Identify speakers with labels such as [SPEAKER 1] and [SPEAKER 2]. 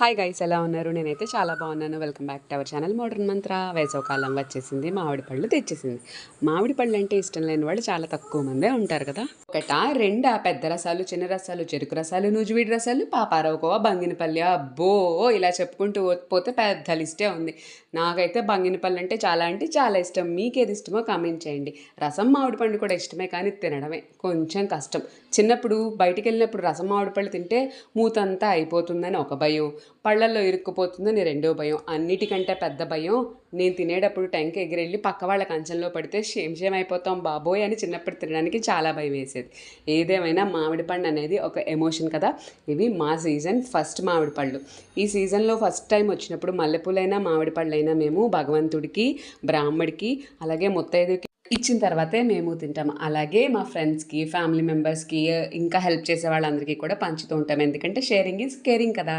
[SPEAKER 1] Hi guys ఎలా ఉన్నారు? నేనైతే చాలా బాగున్నాను. Welcome back to our channel modern Mantra వేసవకాలం వచ్చేసింది మామిడి పళ్ళు తెచ్చేసింది. మామిడి పళ్ళు అంటే ఇష్టం లేని వాళ్ళు చాలా తక్కువ మందే ఉంటారు కదా? ఒకట రెండా పెద్ద రసాలు చిన్న రసాలు చెరుకు రసాలు నూజివీడి రసాలు పాపారావుకోవ బంగినపల్లి అబ్బో ఇలా చెప్పుకుంటూ పోతే పెద్ద లిస్టే ఉంది. నాకైతే బంగినపల్లి అంటే చాలా అంటే చాలా ఇష్టం. మీకేది ఇష్టమో కామెంట్ చేయండి. రసం మామిడి పండు కూడా ఇష్టమే కానీ తినడమే కొంచెం కష్టం. చిన్నప్పుడు బయటికి వెళ్ళినప్పుడు రసం మామిడి పళ్ళు తింటే మూతంతా అయిపోతుందని ఒక భయం. పళ్ళల్లో ఇరుక్కుపోతుందని రెండో భయం. అన్నిటికంటే పెద్ద భయం నేను తినేటప్పుడు టెంక ఎగిరెళ్ళి పక్క వాళ్ళ కంచంలో పడితే షేమ్ షేమ్ అయిపోతాం బాబోయ్ అని చిన్నప్పుడు తినడానికి చాలా భయం వేసేది. ఏదేమైనా మామిడి పండు అనేది ఒక ఎమోషన్ కదా. ఇవి మా సీజన్ ఫస్ట్ మామిడి పళ్ళు. ఈ సీజన్లో ఫస్ట్ టైం వచ్చినప్పుడు మల్లెపూలైనా మామిడి పళ్ళైనా మేము భగవంతుడికి బ్రాహ్మడికి అలాగే ముత్తైదుకి ఇచ్చిన తర్వాతే మేము తింటాం. అలాగే మా ఫ్రెండ్స్కి ఫ్యామిలీ మెంబర్స్కి ఇంకా హెల్ప్ చేసే వాళ్ళందరికీ కూడా పంచుతూ ఉంటాం. ఎందుకంటే షేరింగ్ ఈజ్ కేరింగ్ కదా.